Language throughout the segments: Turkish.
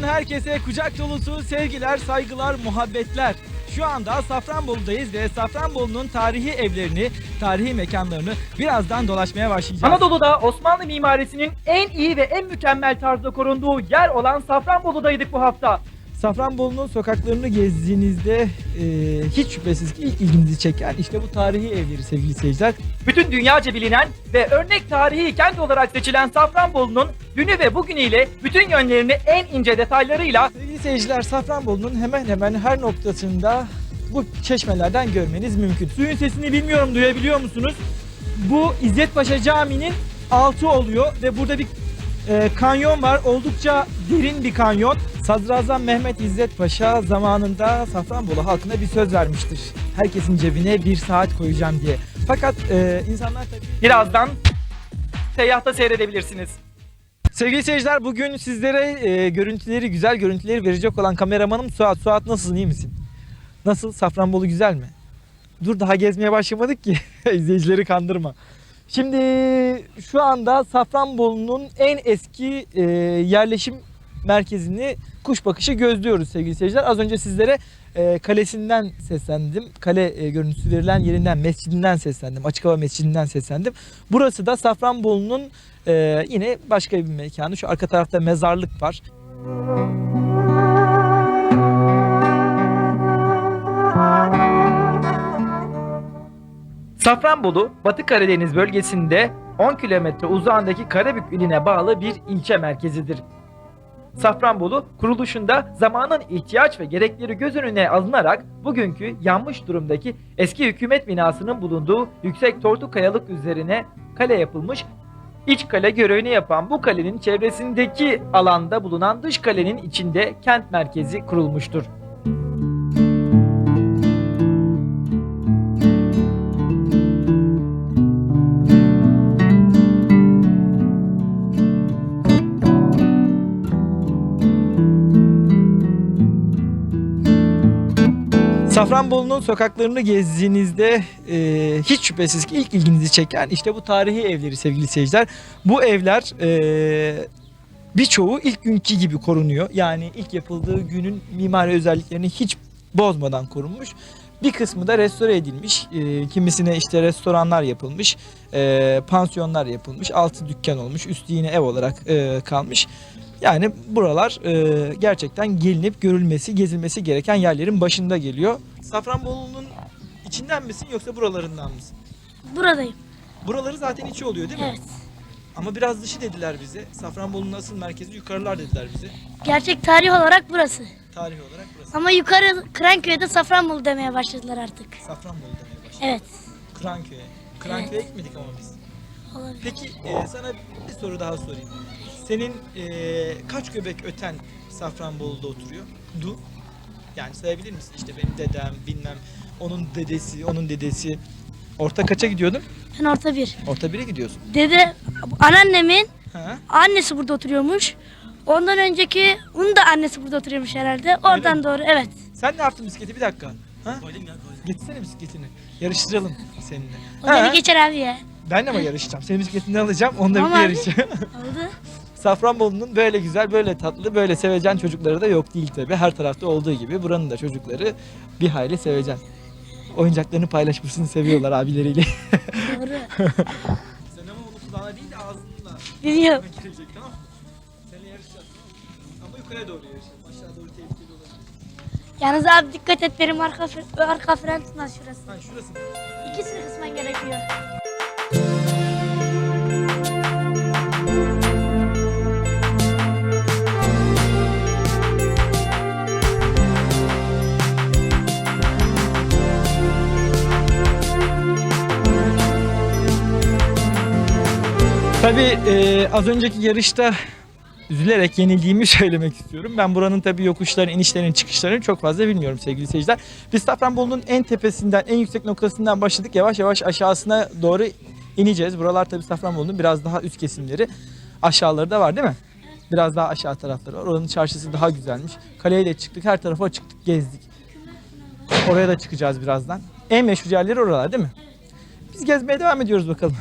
Seyahtan herkese kucak dolusu sevgiler, saygılar, muhabbetler. Şu anda Safranbolu'dayız ve Safranbolu'nun tarihi evlerini, tarihi mekanlarını birazdan dolaşmaya başlayacağız. Anadolu'da Osmanlı mimarisinin en iyi ve en mükemmel tarzda korunduğu yer olan Safranbolu'daydık bu hafta. Safranbolu'nun sokaklarını gezdiğinizde e, hiç şüphesiz ki ilk ilginizi çeken işte bu tarihi evleri sevgili seyirciler. Bütün dünyaca bilinen ve örnek tarihi kent olarak seçilen Safranbolu'nun dünü ve bugünüyle bütün yönlerini en ince detaylarıyla Sevgili seyirciler Safranbolu'nun hemen hemen her noktasında bu çeşmelerden görmeniz mümkün. Suyun sesini bilmiyorum duyabiliyor musunuz? Bu İzzet Paşa Camii'nin altı oluyor ve burada bir e, kanyon var. Oldukça derin bir kanyon. Sadrazam Mehmet İzzet Paşa zamanında Safranbolu halkına bir söz vermiştir. Herkesin cebine bir saat koyacağım diye. Fakat e, insanlar tabii birazdan seyyahta seyredebilirsiniz. Sevgili seyirciler bugün sizlere e, görüntüleri, güzel görüntüleri verecek olan kameramanım Suat. Suat nasılsın, iyi misin? Nasıl? Safranbolu güzel mi? Dur daha gezmeye başlamadık ki. İzleyicileri kandırma. Şimdi şu anda Safranbolu'nun en eski e, yerleşim merkezini kuş bakışı gözlüyoruz sevgili seyirciler. Az önce sizlere e, kalesinden seslendim. Kale e, görüntüsü verilen yerinden, mescidinden seslendim. Açık hava mescidinden seslendim. Burası da Safranbolu'nun e, yine başka bir mekanı. Şu arka tarafta mezarlık var. Safranbolu, Batı Karadeniz bölgesinde 10 kilometre uzağındaki Karabük iline bağlı bir ilçe merkezidir. Safranbolu kuruluşunda zamanın ihtiyaç ve gerekleri göz önüne alınarak bugünkü yanmış durumdaki eski hükümet binasının bulunduğu yüksek tortu kayalık üzerine kale yapılmış. İç kale görevini yapan bu kalenin çevresindeki alanda bulunan dış kalenin içinde kent merkezi kurulmuştur. Safranbolu'nun sokaklarını gezdiğinizde e, hiç şüphesiz ki ilk ilginizi çeken işte bu tarihi evleri sevgili seyirciler. Bu evler e, birçoğu ilk günkü gibi korunuyor. Yani ilk yapıldığı günün mimari özelliklerini hiç bozmadan korunmuş. Bir kısmı da restore edilmiş. E, kimisine işte restoranlar yapılmış, e, pansiyonlar yapılmış, altı dükkan olmuş, üstü yine ev olarak e, kalmış. Yani buralar e, gerçekten gelinip görülmesi, gezilmesi gereken yerlerin başında geliyor. Safranbolu'nun içinden misin yoksa buralarından mısın? Buradayım. Buraları zaten içi oluyor değil mi? Evet. Ama biraz dışı dediler bize. Safranbolu'nun asıl merkezi yukarılar dediler bize. Gerçek tarih olarak burası. Tarih olarak burası. Ama yukarı Kıranköy'de Safranbolu demeye başladılar artık. Safranbolu demeye başladı. Evet. Kıranköy'e. Kıranköy'e gitmedik ama biz. Olabilir. Peki e, sana bir soru daha sorayım. Senin e, kaç göbek öten Safranbolu'da oturuyor? Du. Yani sayabilir misin? İşte benim dedem, bilmem onun dedesi, onun dedesi. Orta kaça gidiyordun? Ben orta bir. Orta bire gidiyorsun. Dede, anneannemin Ha? annesi burada oturuyormuş. Ondan önceki onun da annesi burada oturuyormuş herhalde. Oradan mi? doğru evet. Sen ne yaptın bisikleti bir dakika? Ha? Getirsene bisikletini. Yarıştıralım seninle. O Ha? beni geçer abi ya. Ben de ama yarışacağım. Senin bisikletini alacağım. Onunla Tamam bir abi. yarışacağım. Oldu. Safranbolu'nun böyle güzel, böyle tatlı, böyle sevecen çocukları da yok değil tabi. Her tarafta olduğu gibi buranın da çocukları bir hayli sevecen. Oyuncaklarını paylaşmasını seviyorlar abileriyle. Doğru. Sen ama onu kulağına değil de ağzınla Biliyorum. girecek tamam mı? Seninle yarışacağız? Ama yukarıya doğru yarışacağız. Aşağı doğru tehlikeli olabilir. Yalnız abi dikkat et benim arka, fre- arka fren tutmaz şurası. Ha şurası. İkisini kısman gerekiyor. Tabii e, az önceki yarışta üzülerek yenildiğimi söylemek istiyorum. Ben buranın tabii yokuşların, inişlerin, çıkışlarını çok fazla bilmiyorum sevgili seyirciler. Biz Safranbolu'nun en tepesinden, en yüksek noktasından başladık. Yavaş yavaş aşağısına doğru ineceğiz. Buralar tabii Safranbolu'nun biraz daha üst kesimleri. Aşağıları da var değil mi? Biraz daha aşağı tarafları var. Oranın çarşısı daha güzelmiş. Kaleye de çıktık, her tarafa çıktık, gezdik. Oraya da çıkacağız birazdan. En meşhur yerleri oralar değil mi? Biz gezmeye devam ediyoruz bakalım.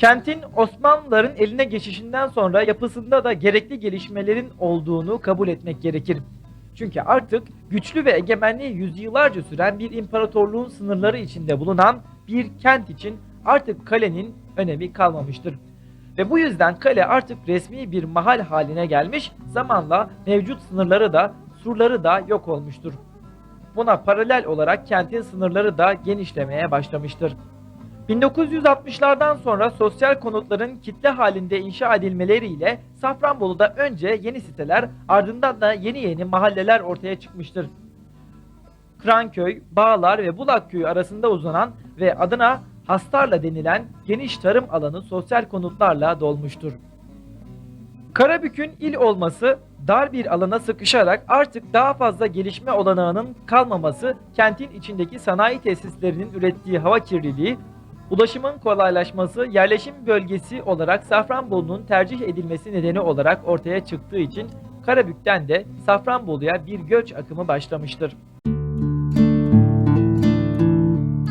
Kentin Osmanlıların eline geçişinden sonra yapısında da gerekli gelişmelerin olduğunu kabul etmek gerekir. Çünkü artık güçlü ve egemenliği yüzyıllarca süren bir imparatorluğun sınırları içinde bulunan bir kent için artık kalenin önemi kalmamıştır. Ve bu yüzden kale artık resmi bir mahal haline gelmiş, zamanla mevcut sınırları da surları da yok olmuştur. Buna paralel olarak kentin sınırları da genişlemeye başlamıştır. 1960'lardan sonra sosyal konutların kitle halinde inşa edilmeleriyle Safranbolu'da önce yeni siteler ardından da yeni yeni mahalleler ortaya çıkmıştır. Kranköy, Bağlar ve Bulak köyü arasında uzanan ve adına Hastarla denilen geniş tarım alanı sosyal konutlarla dolmuştur. Karabük'ün il olması dar bir alana sıkışarak artık daha fazla gelişme olanağının kalmaması kentin içindeki sanayi tesislerinin ürettiği hava kirliliği, ulaşımın kolaylaşması yerleşim bölgesi olarak Safranbolu'nun tercih edilmesi nedeni olarak ortaya çıktığı için Karabük'ten de Safranbolu'ya bir göç akımı başlamıştır.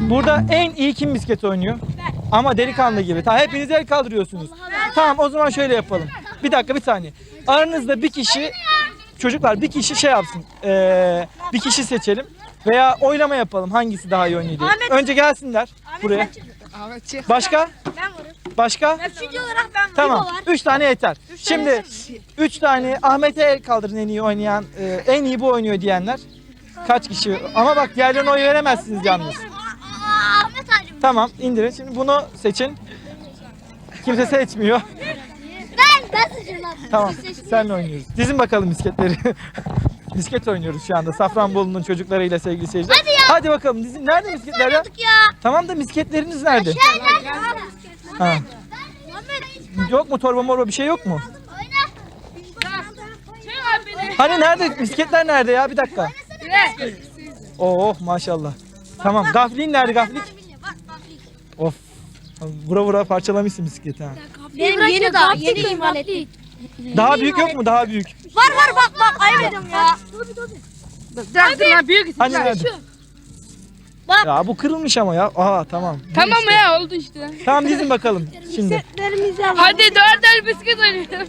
Burada en iyi kim misket oynuyor? Ama delikanlı gibi. Tamam hepiniz el kaldırıyorsunuz. Tamam o zaman şöyle yapalım. Bir dakika bir saniye. Aranızda bir kişi çocuklar bir kişi şey yapsın. Ee, bir kişi seçelim veya oylama yapalım hangisi daha iyi oynuyor diye. Önce gelsinler buraya. Başka? Ben varım. Başka? Üçüncü olarak ben varım. Tamam. Üç tane yeter. Şimdi üç tane Ahmet'e el kaldırın en iyi oynayan, e, en iyi bu oynuyor diyenler. Kaç kişi? Ama bak diğerlerine oy veremezsiniz yalnız. Ahmet Hacım. Tamam indirin. Şimdi bunu seçin. Kimse seçmiyor. Ben, ben seçiyorum. Tamam. Senle oynuyoruz. Dizin bakalım misketleri. Misket oynuyoruz şu anda. Safranbolu'nun çocuklarıyla sevgili seyirciler. Hadi. Hadi bakalım. Dizin nerede misketler ya? ya. Tamam da misketleriniz nerede? Ha. Yok mu torba morba bir şey yok mu? Hani nerede? Misketler nerede ya? Bir dakika. Oh maşallah. Tamam. Gafliğin nerede gaflik? Of. Vura vura parçalamışsın bisikleti ha. Benim yeni daha yeni imal ettim. Daha büyük yok mu? Daha büyük. Var var bak bak ayıp ya. Hani nerede? Bak. Ya bu kırılmış ama ya. Aha tamam. Tamam ya oldu işte. Tamam dizin bakalım şimdi. Hadi dörder bisküvit oynayalım.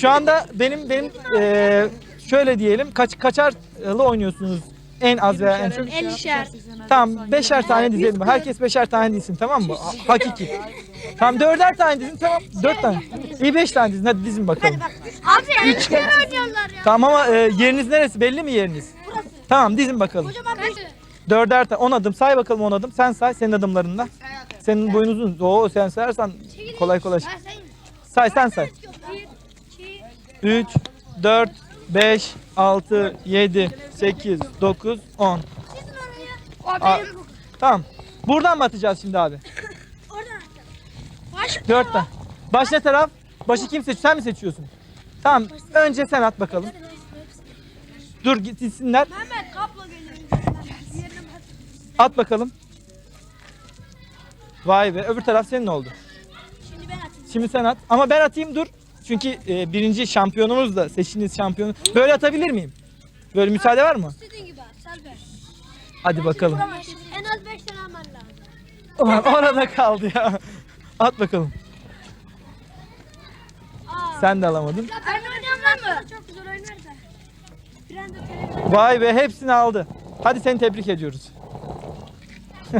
Şu anda benim benim eee, şöyle diyelim kaç kaçarlı oynuyorsunuz en az veya en çok. El işer. Tamam beşer tane dizelim. Herkes beşer tane dizsin tamam mı? Ha- Hakiki. Tamam dörder tane dizin tamam. Dört tane. İyi beş tane dizin hadi dizin bakalım. Abi üç kere oynuyorlar ya. Tamam ama e, yeriniz neresi belli mi yeriniz? Tamam dizin bakalım. Bir Dörder tane. On adım say bakalım on adım. Sen say senin adımlarında. Senin boyun uzun. Oo sen sayarsan kolay kolay. Say sen say. 3, 4, 5, 6, 7, 8, 9, 10. Aa, tamam. Buradan mı atacağız şimdi abi? Dört tane. Baş ne taraf? Başı kim seç? Sen mi seçiyorsun? Tamam. Önce sen at bakalım. Dur gitsinler. Mehmet geliyor. At bakalım. Vay be. Öbür taraf senin oldu. Şimdi ben atayım. Şimdi sen at. Ama ben atayım dur. Çünkü e, birinci şampiyonumuz da seçtiğiniz şampiyonu. Böyle atabilir miyim? Böyle müsaade var mı? İstediğin gibi at. Serbest. Hadi bakalım. En az 5 tane alman lazım. Ulan orada kaldı ya. At bakalım. Sen de alamadın. Ben oynayamam mı? Çok güzel oynar da. Fren de telefon. Vay be hepsini aldı. Hadi seni tebrik ediyoruz. De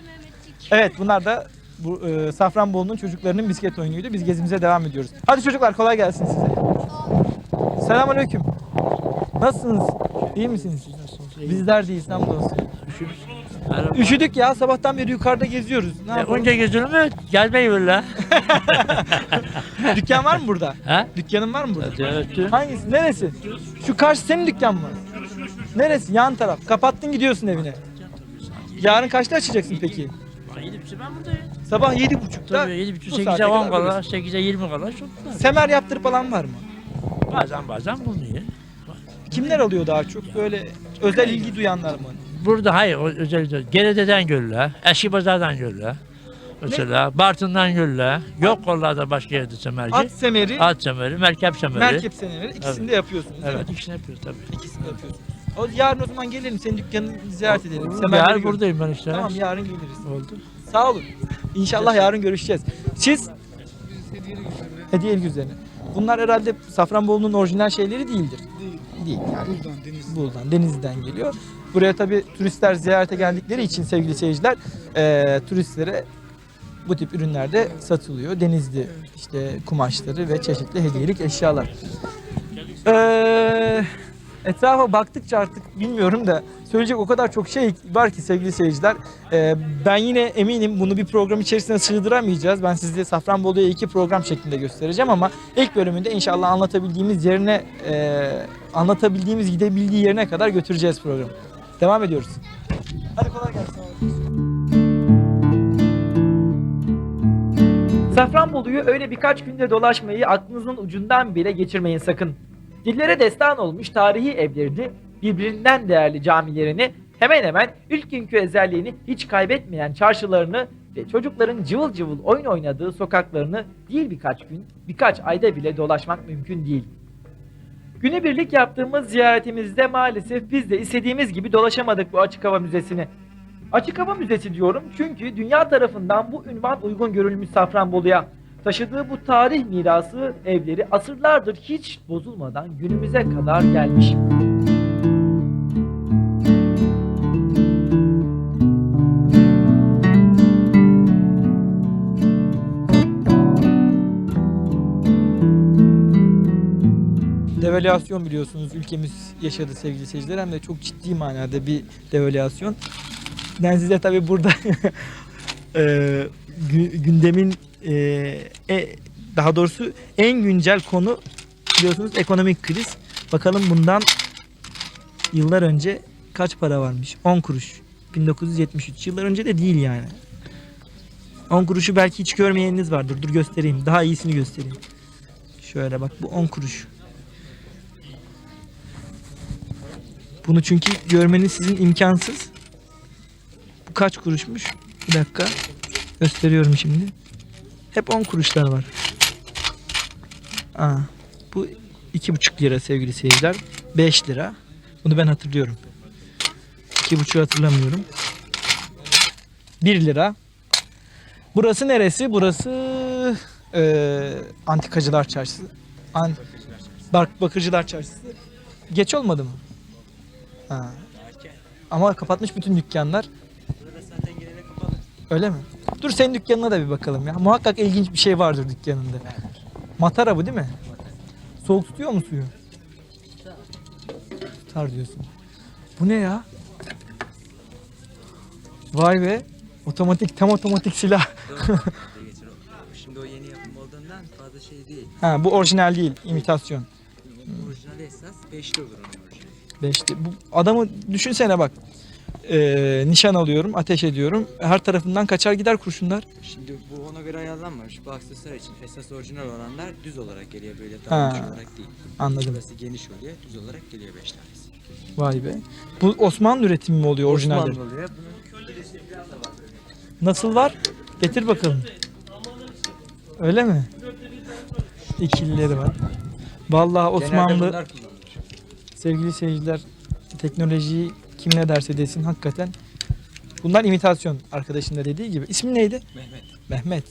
Mehmetçik. Evet bunlar da bu e, Safranbolu'nun çocuklarının bisiklet oyunuydu. Biz gezimize devam ediyoruz. Hadi çocuklar kolay gelsin size. Selamünaleyküm. Nasılsınız? İyi misiniz? Bizler deyiz hamdolsun. Üşüdük ya sabahtan beri yukarıda geziyoruz. Ne yapalım? Onca gözünü mü? Gelmeyi böyle. Dükkan var mı burada? ha? Dükkanın var mı burada? Evet. Hangisi? Neresi? Şu karşı senin dükkan mı? Neresi? Yan taraf. Kapattın gidiyorsun evine. Yarın kaçta açacaksın peki? Yedi buçuk ben buradayım. Sabah yedi buçukta. Tabii yedi buçuk, bu sekize saate on kadar kala, buradasın. sekize yirmi kala çok var. Semer yaptırıp alan var mı? Bazen bazen bulunuyor. Kimler alıyor daha çok? Böyle özel ilgi duyanlar mı? Burada hayır o özel Gerede'den gölle, Eski Pazar'dan gölle. Mesela Bartın'dan gölle. Yok kollarda başka yerde semerci. At semeri, At semeri, merkep semeri. merkep semeri. İkisini de yapıyorsunuz Evet ikisini yapıyoruz tabii. İkisini de yapıyorsunuz. O yarın o zaman gelelim senin dükkanını ziyaret edelim. Yarın Semerleri gör- buradayım ben işte. Tamam yarın geliriz. Oldu. Sağ olun. İnşallah yarın görüşeceğiz. Siz hediyelik üzerine. Bunlar herhalde Safranbolu'nun orijinal şeyleri değildir. Değil. yani. Buradan deniz. Buradan Denizli'den geliyor. Buraya tabi turistler ziyarete geldikleri için sevgili seyirciler eee, turistlere bu tip ürünler de satılıyor. Denizli işte kumaşları ve çeşitli hediyelik eşyalar. Eee, etrafa baktıkça artık bilmiyorum da söyleyecek o kadar çok şey var ki sevgili seyirciler. Eee, ben yine eminim bunu bir program içerisine sığdıramayacağız. Ben size Safranbolu'ya iki program şeklinde göstereceğim ama ilk bölümünde inşallah anlatabildiğimiz yerine eee, anlatabildiğimiz gidebildiği yerine kadar götüreceğiz programı. Devam ediyoruz. Hadi kolay gelsin. Safranbolu'yu öyle birkaç günde dolaşmayı aklınızın ucundan bile geçirmeyin sakın. Dillere destan olmuş tarihi evlerini, birbirinden değerli camilerini, hemen hemen ilk günkü özelliğini hiç kaybetmeyen çarşılarını ve çocukların cıvıl cıvıl oyun oynadığı sokaklarını değil birkaç gün, birkaç ayda bile dolaşmak mümkün değil. Günübirlik yaptığımız ziyaretimizde maalesef biz de istediğimiz gibi dolaşamadık bu açık hava müzesini. Açık hava müzesi diyorum çünkü dünya tarafından bu ünvan uygun görülmüş Safranbolu'ya. Taşıdığı bu tarih mirası evleri asırlardır hiç bozulmadan günümüze kadar gelmiş. Devalüasyon biliyorsunuz ülkemiz yaşadı sevgili seyirciler hem de çok ciddi manada bir devalüasyon. Ben size tabii burada e, gü- gündemin e, e, daha doğrusu en güncel konu biliyorsunuz ekonomik kriz. Bakalım bundan yıllar önce kaç para varmış? 10 kuruş. 1973 yıllar önce de değil yani. 10 kuruşu belki hiç görmeyeniniz vardır. Dur göstereyim. Daha iyisini göstereyim. Şöyle bak bu 10 kuruş. Bunu çünkü görmeniz sizin imkansız. Bu kaç kuruşmuş? Bir dakika. Gösteriyorum şimdi. Hep 10 kuruşlar var. Aa, bu iki buçuk lira sevgili seyirciler. 5 lira. Bunu ben hatırlıyorum. İki buçuğu hatırlamıyorum. 1 lira. Burası neresi? Burası eee, Antikacılar Çarşısı. An Bark Bakırcılar Çarşısı. Geç olmadı mı? Ha. Ama kapatmış bütün dükkanlar. Öyle mi? Dur senin dükkanına da bir bakalım ya. Muhakkak ilginç bir şey vardır dükkanında. Matara bu değil mi? Soğuk tutuyor mu suyu? Tutar diyorsun. Bu ne ya? Vay be. Otomatik, tam otomatik silah. Şimdi o yeni yapım olduğundan fazla şey değil. Ha bu orijinal değil, imitasyon. Orijinali esas 5'li olur onun orijinali. Beşte. Bu adamı düşünsene bak. Ee, nişan alıyorum, ateş ediyorum. Her tarafından kaçar gider kurşunlar. Şimdi bu ona göre ayarlanmamış. Bu aksesuar için esas orijinal olanlar düz olarak geliyor böyle Ha, olarak değil. Anladım. Burası geniş oluyor. Düz olarak geliyor 5 tanesi. Vay be. Bu Osmanlı üretimi mi oluyor orijinalde? Osmanlı oluyor. Nasıl var? Getir bakalım. Öyle mi? İkilileri var. Vallahi genelde Osmanlı bunlar kullanılır. sevgili seyirciler teknolojiyi kim ne derse desin hakikaten. Bunlar imitasyon arkadaşın da dediği gibi. İsmin neydi? Mehmet. Mehmet.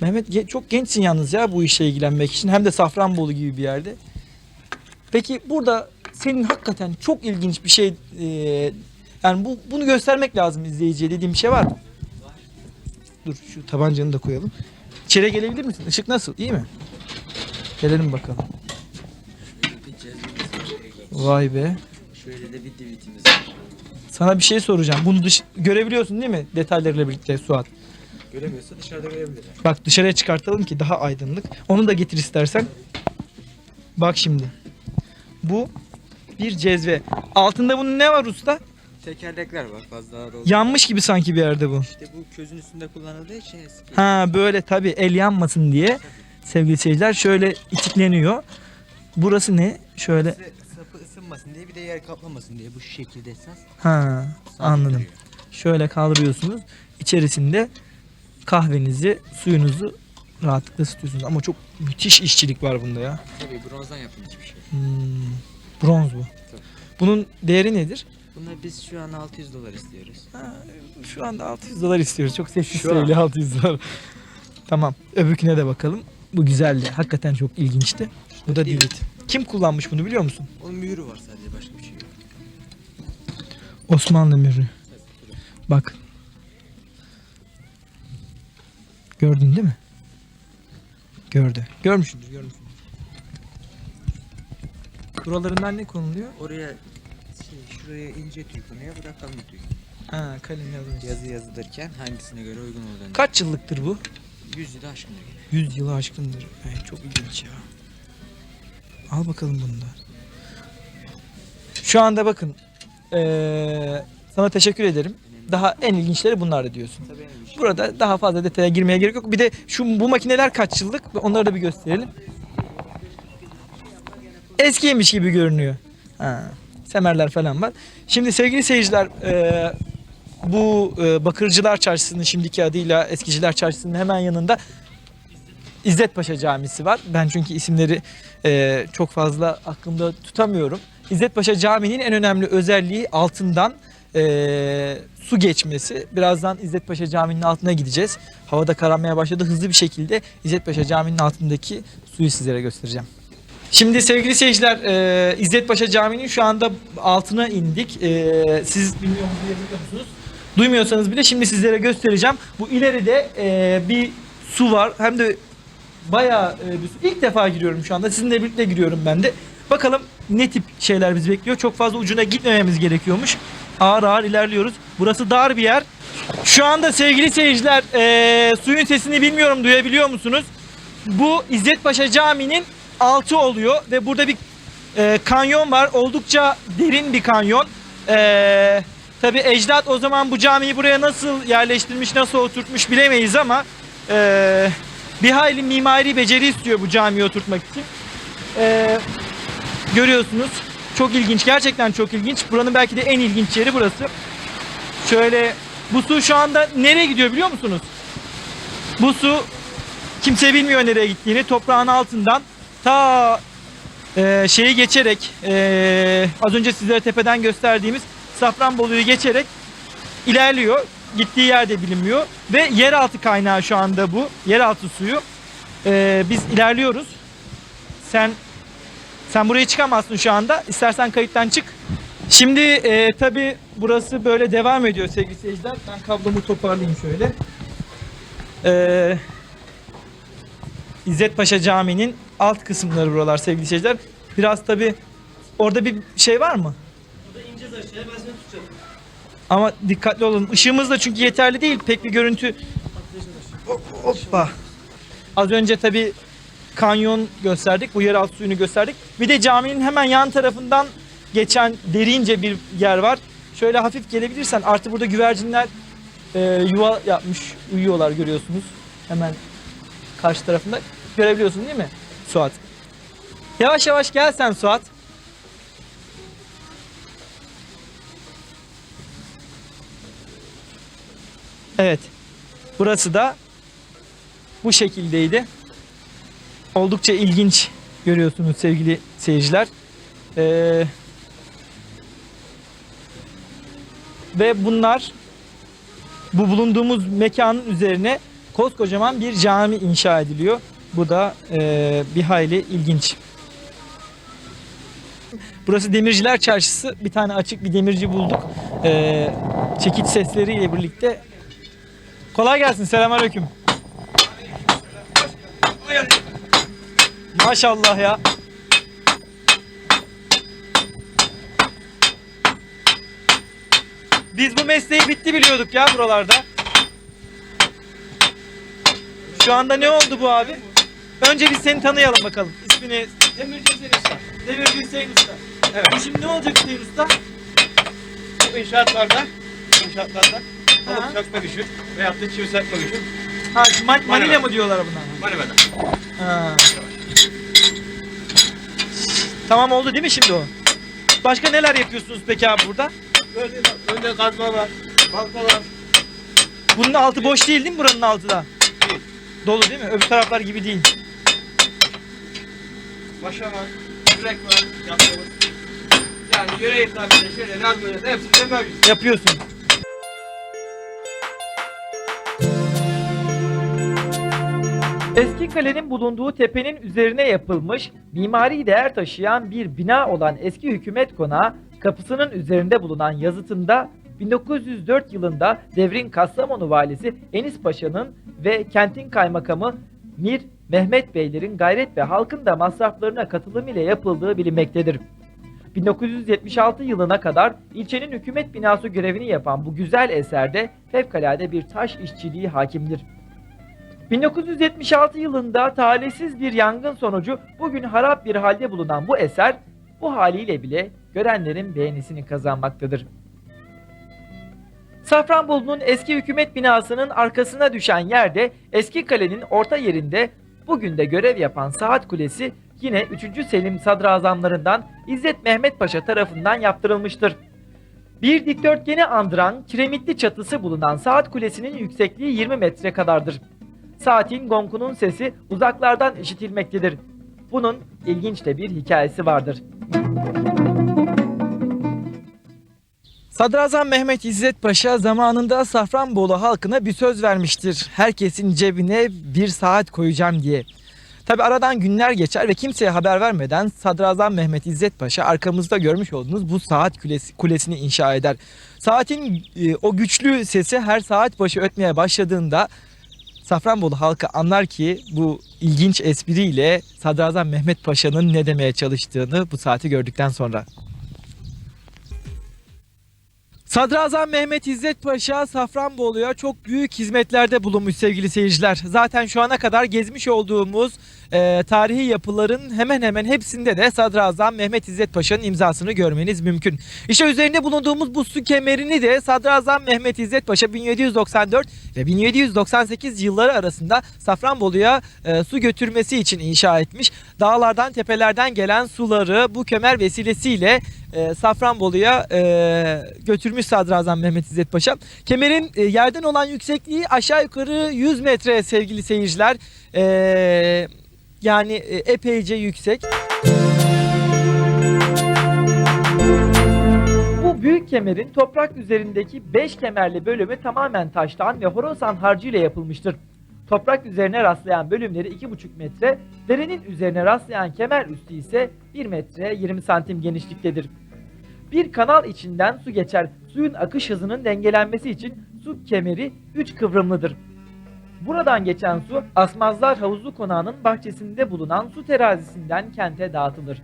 Mehmet çok gençsin yalnız ya bu işe ilgilenmek için. Hem de Safranbolu gibi bir yerde. Peki burada senin hakikaten çok ilginç bir şey e, yani bu bunu göstermek lazım izleyiciye dediğim bir şey var mı? Dur şu tabancanı da koyalım. İçeri gelebilir misin? Işık nasıl? İyi mi? Gelelim bakalım. Vay be. Şöyle de bir divitimiz var. Sana bir şey soracağım. Bunu dış- görebiliyorsun değil mi? Detaylarıyla birlikte Suat. Göremiyorsa dışarıda görebilir. Bak dışarıya çıkartalım ki daha aydınlık. Onu da getir istersen. Bak şimdi. Bu bir cezve. Altında bunun ne var usta? Tekerlekler var fazla dolu. Yanmış gibi sanki bir yerde bu. İşte bu közün üstünde kullanıldığı için eski. Ha böyle tabi el yanmasın diye sevgili seyirciler şöyle itikleniyor. Burası ne? Şöyle Sapı sapı ısınmasın diye bir de yer kaplamasın diye bu şekilde esas. ha anladım. Şöyle kaldırıyorsunuz. İçerisinde kahvenizi, suyunuzu rahatlıkla ısıtıyorsunuz. Ama çok müthiş işçilik var bunda ya. Tabii bronzdan yapılmış bir şey. Hmm, bronz bu. Bunun değeri nedir? Buna biz şu an 600 dolar istiyoruz. Ha, şu anda 600 dolar istiyoruz. Çok sessiz söyle 600 dolar. tamam. Öbürküne de bakalım. Bu güzeldi. Hakikaten çok ilginçti. Bu da divit. Kim kullanmış bunu biliyor musun? Onun mühürü var sadece başka bir şey yok. Osmanlı mührü. Bak. Gördün değil mi? Gördü. Görmüşsündür, görmüşsündür. Buralarından ne konuluyor? Oraya şey, şuraya ince tüy konuyor, bu da kalın tüy. Ha, kalem yazılmış. Yazı yazılırken hangisine göre uygun olduğunu. Kaç yıllıktır bu? 100 yılı aşkındır yine. 100 yılı aşkındır. Ay, çok ilginç ya. Al bakalım bunu da. Şu anda bakın. eee, sana teşekkür ederim. Daha en ilginçleri bunlar diyorsun. Burada daha fazla detaya girmeye gerek yok. Bir de şu bu makineler kaç yıllık? Onları da bir gösterelim. Eskiymiş gibi görünüyor. Ha, semerler falan var. Şimdi sevgili seyirciler e, bu e, Bakırcılar Çarşısı'nın şimdiki adıyla Eskiciler Çarşısı'nın hemen yanında İzzet Paşa Camisi var. Ben çünkü isimleri e, çok fazla aklımda tutamıyorum. İzzet Paşa Camii'nin en önemli özelliği altından e, su geçmesi. Birazdan İzzet Paşa Camii'nin altına gideceğiz. Havada kararmaya başladı. Hızlı bir şekilde İzzet Paşa Camii'nin altındaki suyu sizlere göstereceğim. Şimdi sevgili seyirciler e, İzzet Paşa Camii'nin şu anda altına indik. E, siz duyabiliyor musunuz? Duymuyorsanız bile şimdi sizlere göstereceğim. Bu ileride e, bir su var. Hem de bayağı e. İlk defa giriyorum şu anda. Sizinle birlikte giriyorum ben de. Bakalım ne tip şeyler bizi bekliyor. Çok fazla ucuna gitmememiz gerekiyormuş. Ağır ağır ilerliyoruz. Burası dar bir yer. Şu anda sevgili seyirciler e, suyun sesini bilmiyorum duyabiliyor musunuz? Bu İzzet Paşa Camii'nin altı oluyor ve burada bir e, kanyon var. Oldukça derin bir kanyon. E, Tabi ecdat o zaman bu camiyi buraya nasıl yerleştirmiş, nasıl oturtmuş bilemeyiz ama e, bir hayli mimari beceri istiyor bu camiyi oturtmak için. E, görüyorsunuz. Çok ilginç. Gerçekten çok ilginç. Buranın belki de en ilginç yeri burası. Şöyle bu su şu anda nereye gidiyor biliyor musunuz? Bu su kimse bilmiyor nereye gittiğini. Toprağın altından ta e, şeyi geçerek e, az önce sizlere tepeden gösterdiğimiz Safranbolu'yu geçerek ilerliyor. Gittiği yerde bilinmiyor ve yeraltı kaynağı şu anda bu. Yeraltı suyu. E, biz ilerliyoruz. Sen sen buraya çıkamazsın şu anda. İstersen kayıttan çık. Şimdi e, tabi burası böyle devam ediyor sevgili seyirciler. Ben kablomu toparlayayım şöyle. E, İzzet Paşa Camii'nin alt kısımları buralar sevgili seyirciler. Biraz tabi orada bir şey var mı? Ama dikkatli olun. Işığımız da çünkü yeterli değil. Pek bir görüntü. Hoppa. Az önce tabi kanyon gösterdik. Bu yeraltı suyunu gösterdik. Bir de caminin hemen yan tarafından geçen derince bir yer var. Şöyle hafif gelebilirsen artı burada güvercinler e, yuva yapmış. Uyuyorlar görüyorsunuz. Hemen karşı tarafında. Görebiliyorsun değil mi Suat? Yavaş yavaş gel sen Suat. Evet. Burası da bu şekildeydi. Oldukça ilginç görüyorsunuz sevgili seyirciler. Ee, ve bunlar bu bulunduğumuz mekanın üzerine koskocaman bir cami inşa ediliyor. Bu da ee, bir hayli ilginç. Burası Demirciler Çarşısı. Bir tane açık bir demirci bulduk. Ee, çekiç sesleriyle birlikte. Kolay gelsin. Selamünaleyküm. Maşallah ya. Biz bu mesleği bitti biliyorduk ya buralarda. Şu anda ne oldu bu abi? Önce biz seni tanıyalım bakalım. İsmini Demirci Hüseyin Usta. Demirci Hüseyin Usta. Evet. Şimdi ne olacak Hüseyin Usta? Bu inşaatlarda, inşaatlarda Balık sökme düşür veyahut da çivi sökme düşür. Ha, man- manila Manila. mı diyorlar buna? Ha. Tamam oldu değil mi şimdi o? Başka neler yapıyorsunuz peki abi burada? Önde, önde kazma var, balta var. Bunun altı boş değil değil mi buranın altı da? Değil. Dolu değil mi? Öbür taraflar gibi değil. Başa var, yürek var, yaptığımız. Yani yüreği tabii şöyle Nazlı'da hepsinde mevcut. Yapıyorsun. Eski kalenin bulunduğu tepenin üzerine yapılmış, mimari değer taşıyan bir bina olan eski hükümet konağı, kapısının üzerinde bulunan yazıtında 1904 yılında devrin Kastamonu valisi Enis Paşa'nın ve kentin kaymakamı Mir Mehmet Beylerin gayret ve halkın da masraflarına katılım ile yapıldığı bilinmektedir. 1976 yılına kadar ilçenin hükümet binası görevini yapan bu güzel eserde fevkalade bir taş işçiliği hakimdir. 1976 yılında talihsiz bir yangın sonucu bugün harap bir halde bulunan bu eser bu haliyle bile görenlerin beğenisini kazanmaktadır. Safranbolu'nun eski hükümet binasının arkasına düşen yerde eski kalenin orta yerinde bugün de görev yapan Saat Kulesi yine 3. Selim sadrazamlarından İzzet Mehmet Paşa tarafından yaptırılmıştır. Bir dikdörtgeni andıran kiremitli çatısı bulunan Saat Kulesi'nin yüksekliği 20 metre kadardır. Saatin gonkunun sesi uzaklardan işitilmektedir. Bunun ilginç de bir hikayesi vardır. Sadrazam Mehmet İzzet Paşa zamanında Safranbolu halkına bir söz vermiştir. Herkesin cebine bir saat koyacağım diye. Tabi aradan günler geçer ve kimseye haber vermeden Sadrazam Mehmet İzzet Paşa arkamızda görmüş olduğunuz bu saat kulesi, kulesini inşa eder. Saatin e, o güçlü sesi her saat başı ötmeye başladığında Safranbolu halkı anlar ki bu ilginç espriyle Sadrazam Mehmet Paşa'nın ne demeye çalıştığını bu saati gördükten sonra. Sadrazam Mehmet İzzet Paşa Safranbolu'ya çok büyük hizmetlerde bulunmuş sevgili seyirciler. Zaten şu ana kadar gezmiş olduğumuz e, tarihi yapıların hemen hemen hepsinde de Sadrazam Mehmet İzzet Paşa'nın imzasını görmeniz mümkün. İşte üzerinde bulunduğumuz bu su kemerini de Sadrazam Mehmet İzzet Paşa 1794 ve 1798 yılları arasında Safranbolu'ya e, su götürmesi için inşa etmiş. Dağlardan tepelerden gelen suları bu kemer vesilesiyle e, Safranbolu'ya e, götürmüş Sadrazam Mehmet İzzet Paşa. Kemerin e, yerden olan yüksekliği aşağı yukarı 100 metre sevgili seyirciler. E, yani e, epeyce yüksek. Bu büyük kemerin toprak üzerindeki 5 kemerli bölümü tamamen taştan ve horasan harcı ile yapılmıştır. Toprak üzerine rastlayan bölümleri 2,5 metre, derenin üzerine rastlayan kemer üstü ise 1 metre 20 santim genişliktedir. Bir kanal içinden su geçer. Suyun akış hızının dengelenmesi için su kemeri 3 kıvrımlıdır. Buradan geçen su Asmazlar Havuzu Konağı'nın bahçesinde bulunan su terazisinden kente dağıtılır.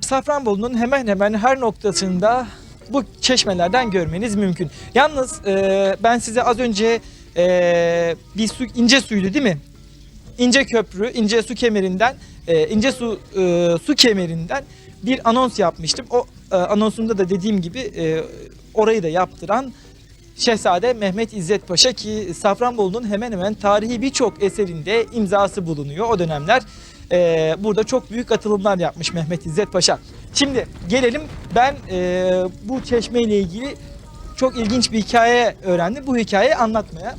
Safranbolu'nun hemen hemen her noktasında bu çeşmelerden görmeniz mümkün. Yalnız e, ben size az önce e, bir su ince suydu değil mi? İnce köprü, ince su kemerinden, e, ince su e, su kemerinden bir anons yapmıştım. O e, anonsumda da dediğim gibi e, orayı da yaptıran Şehzade Mehmet İzzet Paşa ki Safranbolu'nun hemen hemen tarihi birçok eserinde imzası bulunuyor o dönemler. e, burada çok büyük atılımlar yapmış Mehmet İzzet Paşa. Şimdi gelelim ben e, bu çeşme ile ilgili çok ilginç bir hikaye öğrendim. Bu hikayeyi anlatmaya.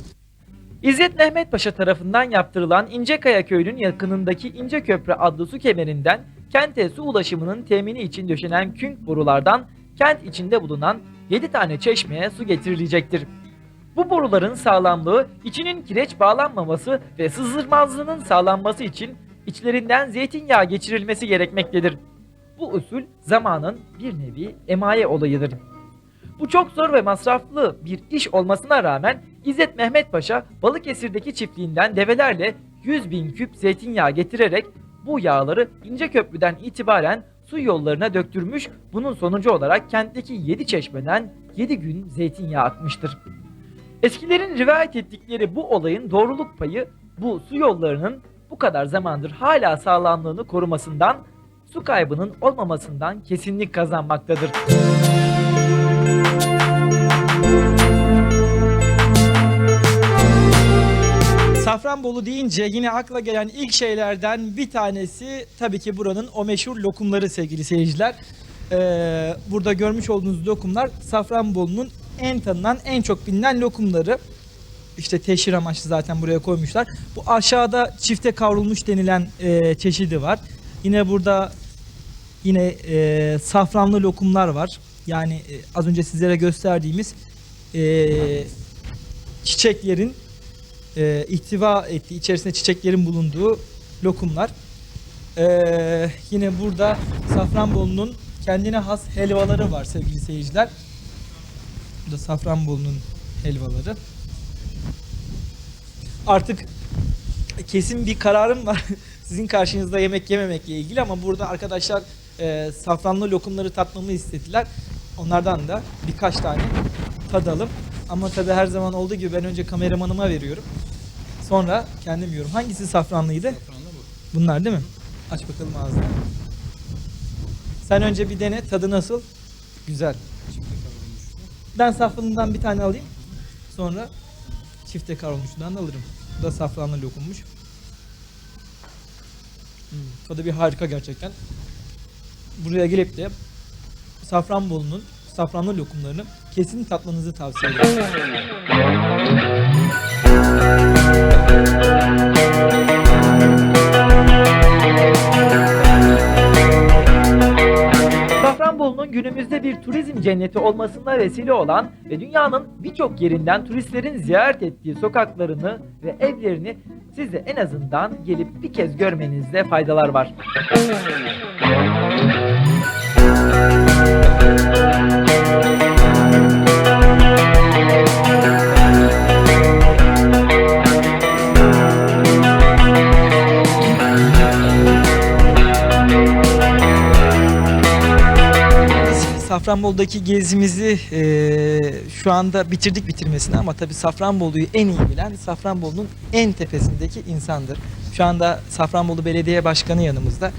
İzzet Mehmet Paşa tarafından yaptırılan İncekaya köyünün yakınındaki İnce Köprü adlı su kemerinden kente su ulaşımının temini için döşenen künk borulardan kent içinde bulunan 7 tane çeşmeye su getirilecektir. Bu boruların sağlamlığı, içinin kireç bağlanmaması ve sızdırmazlığının sağlanması için içlerinden zeytinyağı geçirilmesi gerekmektedir. Bu usul zamanın bir nevi emaye olayıdır. Bu çok zor ve masraflı bir iş olmasına rağmen İzzet Mehmet Paşa Balıkesir'deki çiftliğinden develerle 100 bin küp zeytinyağı getirerek bu yağları ince köprüden itibaren su yollarına döktürmüş. Bunun sonucu olarak kentteki 7 çeşmeden 7 gün zeytinyağı akmıştır. Eskilerin rivayet ettikleri bu olayın doğruluk payı bu su yollarının bu kadar zamandır hala sağlamlığını korumasından, su kaybının olmamasından kesinlik kazanmaktadır. Safranbolu deyince yine akla gelen ilk şeylerden bir tanesi tabii ki buranın o meşhur lokumları sevgili seyirciler. Ee, burada görmüş olduğunuz lokumlar Safranbolu'nun en tanınan, en çok bilinen lokumları. İşte teşhir amaçlı zaten buraya koymuşlar. Bu aşağıda çifte kavrulmuş denilen e, çeşidi var. Yine burada Yine e, safranlı lokumlar var. Yani e, az önce sizlere gösterdiğimiz e, çiçeklerin e, ihtiva ettiği, içerisinde çiçeklerin bulunduğu lokumlar. E, yine burada Safranbolu'nun kendine has helvaları var sevgili seyirciler. Bu da Safranbolu'nun helvaları. Artık kesin bir kararım var. Sizin karşınızda yemek yememekle ilgili ama burada arkadaşlar e, safranlı lokumları tatmamı istediler. Onlardan da birkaç tane tadalım. Ama tabi her zaman olduğu gibi ben önce kameramanıma veriyorum. Sonra kendim yiyorum. Hangisi safranlıydı? Bunlar değil mi? Aç bakalım ağzını. Sen önce bir dene. Tadı nasıl? Güzel. Ben safranından bir tane alayım. Sonra çifte kavrulmuşundan da alırım. Bu da safranlı lokummuş. Hmm, tadı bir harika gerçekten. Buraya gelip de Safranbolu'nun safranlı lokumlarını kesin tatmanızı tavsiye ederim. Safranbolu'nun günümüzde bir turizm cenneti olmasına vesile olan ve dünyanın birçok yerinden turistlerin ziyaret ettiği sokaklarını ve evlerini siz de en azından gelip bir kez görmenizde faydalar var. Safranbolu'daki gezimizi eee, şu anda bitirdik bitirmesine ama tabii Safranbolu'yu en iyi bilen Safranbolu'nun en tepesindeki insandır. Şu anda Safranbolu Belediye Başkanı yanımızda.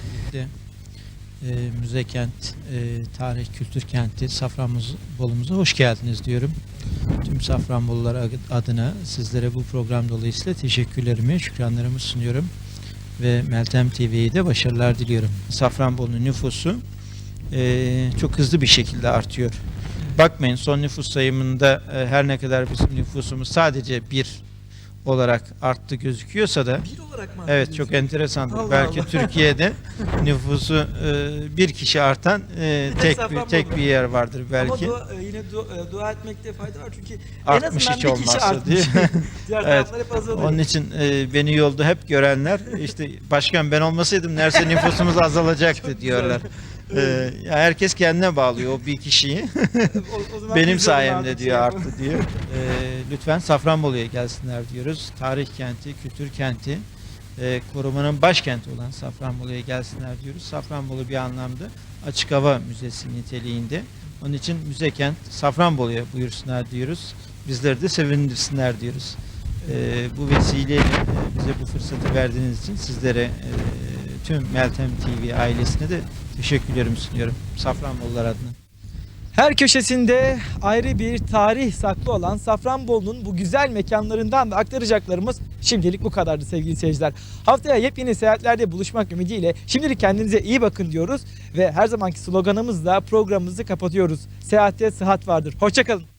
E, müze kent, e, tarih kültür kenti Safranbolu'muza hoş geldiniz diyorum. Tüm Safranbolular ad- adına sizlere bu program dolayısıyla teşekkürlerimi, şükranlarımı sunuyorum. Ve Meltem TV'ye de başarılar diliyorum. Safranbolu'nun nüfusu e, çok hızlı bir şekilde artıyor. Bakmayın son nüfus sayımında e, her ne kadar bizim nüfusumuz sadece bir olarak arttı gözüküyorsa da? Evet çok enteresandır. Allah Belki Allah. Türkiye'de nüfusu e, bir kişi artan e, Bir tek bir, tek bir yer vardır Ama belki. dua, e, yine dua, e, dua etmekte fayda var çünkü en Artmış azından hiç bir kişi olmazsa diye. Diğer Evet. Onun için e, beni yolda hep görenler işte başkan ben olmasaydım neredeyse nüfusumuz azalacaktı diyorlar. E, ya herkes kendine bağlıyor o bir kişiyi. O- o zaman Benim biz de onu sayemde diyor şey arttı diyor. E, lütfen Safranbolu'ya gelsinler diyoruz. Tarih kenti, kültür kenti, e, korumanın başkenti olan Safranbolu'ya gelsinler diyoruz. Safranbolu bir anlamda açık hava müzesi niteliğinde. Onun için müze kent Safranbolu'ya buyursunlar diyoruz. Bizleri de sevindirsinler diyoruz. E, bu vesileyle e, bize bu fırsatı verdiğiniz için sizlere e, tüm Meltem TV ailesine de teşekkürlerimi sunuyorum. Safranbolular adına. Her köşesinde ayrı bir tarih saklı olan Safranbolu'nun bu güzel mekanlarından da aktaracaklarımız şimdilik bu kadardı sevgili seyirciler. Haftaya yepyeni seyahatlerde buluşmak ümidiyle şimdilik kendinize iyi bakın diyoruz ve her zamanki sloganımızla programımızı kapatıyoruz. Seyahatte sıhhat vardır. Hoşçakalın.